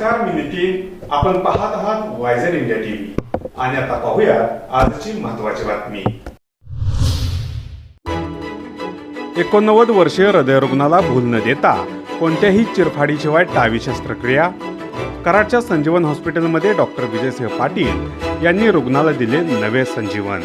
नमस्कार मी नितीन. आपण पाहत आहात वायझर इंडिया टीव्ही आणि आता पाहूया आजची महत्वाची बातमी. एकोणनव्वद वर्षीय हृदयरुग्णाला भूल न देता कोणत्याही चिरफाडीशिवाय टावी शस्त्रक्रिया. कराडच्या संजीवन हॉस्पिटलमध्ये डॉक्टर विजयसिंह पाटील यांनी रुग्णाला दिले नवे संजीवन.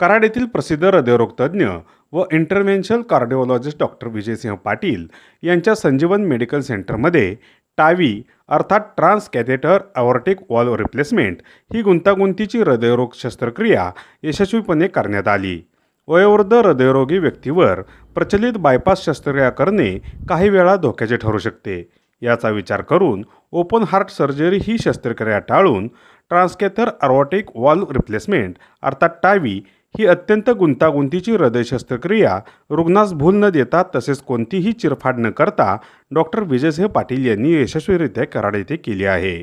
कराड येथील प्रसिद्ध हृदयरोगतज्ञ व interventional cardiologist doctor Vijaysinh Patil यांच्या संजीवन मेडिकल सेंटरमध्ये टावी अर्थात transcatheter aortic valve replacement ही गुंतागुंतीची हृदयरोग शस्त्रक्रिया यशस्वीपणे करण्यात आली. वयोवृद्ध हृदयरोगी व्यक्तीवर प्रचलित बायपास शस्त्रक्रिया करणे काही वेळा धोक्याचे ठरू शकते. याचा विचार करून ओपन हार्ट सर्जरी ही शस्त्रक्रिया टाळून ट्रान्सकॅथर अरॉटिक वॉल्व रिप्लेसमेंट अर्थात टावी ही अत्यंत गुंतागुंतीची हृदय शस्त्रक्रिया रुग्णास भूल न देता तसेच कोणतीही चिरफाड न करता डॉक्टर विजयसिंह पाटील यांनी यशस्वीरित्या कराड येथे केली आहे.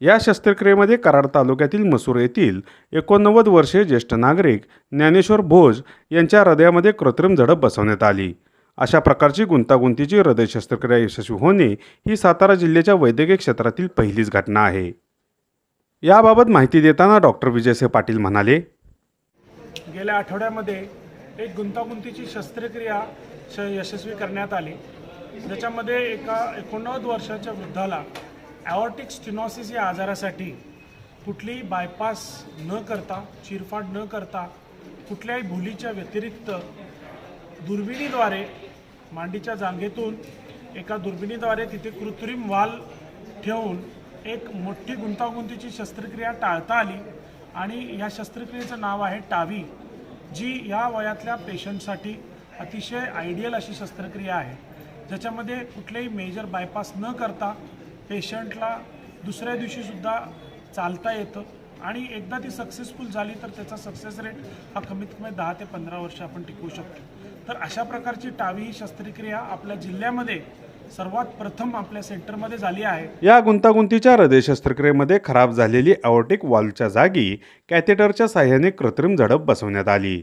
या शस्त्रक्रियेमध्ये कराड तालुक्यातील मसूर येथील एकोणनव्वद वर्षीय ज्येष्ठ नागरिक ज्ञानेश्वर भोज यांच्या हृदयामध्ये कृत्रिम झडप बसवण्यात आली. अशा प्रकारची गुंतागुंतीची हृदय शस्त्रक्रिया यशस्वी होणे ही सातारा जिल्ह्याच्या वैद्यकीय क्षेत्रातील पहिलीच घटना आहे. याबाबत माहिती देताना डॉक्टर विजयसिंह पाटील म्हणाले गेल्या आठवड्यामध्ये एक गुंतागुंतीची शस्त्रक्रिया श यशस्वी करण्यात आली. ज्याच्यामध्ये एका एकोणनव्वद वर्षाच्या वृद्धाला ॲओर्टिक स्टिनॉसिस या आजारासाठी कुठलीही बायपास न करता चिरफाड न करता कुठल्याही भुलीच्या व्यतिरिक्त दुर्बिणीद्वारे मांडीच्या जांघेतून एका दुर्बिणीद्वारे तिथे कृत्रिम वाल ठेवून एक मोठी गुंतागुंतीची शस्त्रक्रिया टाळता आली आणि या शस्त्रक्रियेचं नाव आहे टावी. जी या वयातल्या पेशंटसाठी अतिशय आयडियल अशी शस्त्रक्रिया आहे. ज्याच्यामध्ये कुठलेही मेजर बायपास न करता पेशंटला दुसऱ्या दिवशीसुद्धा चालता येतं आणि एकदा ती सक्सेसफुल झाली तर त्याचा सक्सेस रेट हा कमीत कमी दहा ते पंधरा वर्ष आपण टिकवू शकतो. तर अशा प्रकारची टावी ही शस्त्रक्रिया आपल्या जिल्ह्यामध्ये सर्वात प्रथम आपल्या सेंटरमध्ये झाली आहे. या गुंतागुंतीच्या हृदय शस्त्रक्रियेमध्ये खराब झालेली अवॉर्टिक वॉल्वच्या जागी कॅथेटरच्या साह्याने कृत्रिम झडप बसवण्यात आली.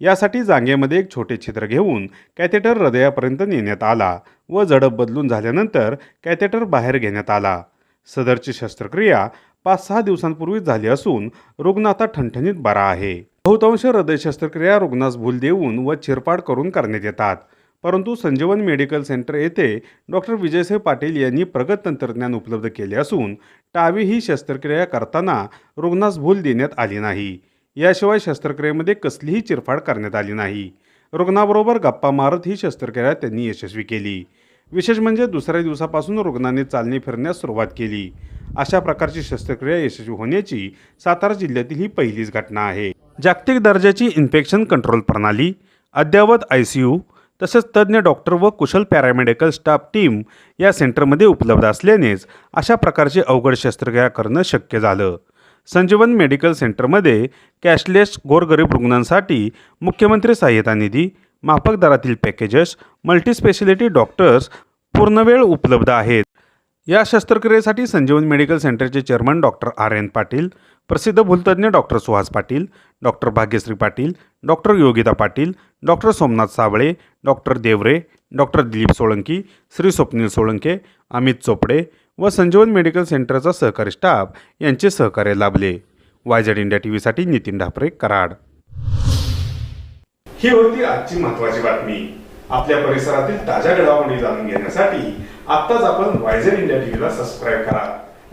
यासाठी जांगेमध्ये एक छोटे छिद्र घेऊन कॅथेटर हृदयापर्यंत नेण्यात आला व झडप बदलून झाल्यानंतर कॅथेटर बाहेर घेण्यात आला. सदरची शस्त्रक्रिया पाच सहा दिवसांपूर्वीच झाली असून रुग्ण आता ठणठणीत बरा आहे. बहुतांश हृदय शस्त्रक्रिया रुग्णास भूल देऊन व चिरपाड करून करण्यात येतात. परंतु संजीवन मेडिकल सेंटर येथे डॉक्टर विजयसिंह पाटील यांनी प्रगत तंत्रज्ञान उपलब्ध केले असून टावी ही शस्त्रक्रिया करताना रुग्णास भूल देण्यात आली नाही. याशिवाय शस्त्रक्रियेमध्ये कसलीही चिरफाड करण्यात आली नाही. रुग्णाबरोबर गप्पा मारत ही शस्त्रक्रिया त्यांनी यशस्वी केली. विशेष म्हणजे दुसऱ्या दिवसापासून रुग्णाने चालणे फिरण्यास सुरुवात केली. अशा प्रकारची शस्त्रक्रिया यशस्वी होण्याची सातारा जिल्ह्यातील ही पहिलीच घटना आहे. जागतिक दर्जाची इन्फेक्शन कंट्रोल प्रणाली अद्ययावत आय सी यू तसेच तज्ज्ञ डॉक्टर व कुशल पॅरामेडिकल स्टाफ टीम या सेंटरमध्ये उपलब्ध असल्यानेच अशा प्रकारची अवघड शस्त्रक्रिया करणं शक्य झालं. संजीवन मेडिकल सेंटरमध्ये कॅशलेस गोरगरीब रुग्णांसाठी मुख्यमंत्री सहाय्यता निधी माफक दरातील पॅकेजेस मल्टीस्पेशालिटी डॉक्टर्स पूर्णवेळ उपलब्ध आहेत. या शस्त्रक्रियेसाठी संजीवन मेडिकल सेंटरचे chairman doctor R N Patil प्रसिद्ध भूलतज्ञ doctor Suhas Patil doctor Bhagyashree Patil doctor Yogita Patil doctor Somnath Sable doctor Deore doctor Dilip Solanki Shri Swapnil Solanke Amit Chopde व Sanjeevan medical सेंटरचा सहकारी स्टाफ यांचे सहकार्य लाभले. वायझेड इंडिया टी व्हीसाठी नितीन ढापरे कराड. ही होती आजची महत्वाची बातमी. आपल्या परिसरातील ताज्या घडामोडी जाणून घेण्यासाठी आत्ताच आपण वायझर इंडिया टीव्हीला सबस्क्राईब करा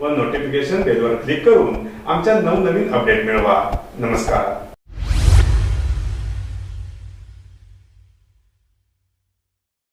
व नोटिफिकेशन बेलवर क्लिक करून आमच्या नवनवीन अपडेट मिळवा. नमस्कार.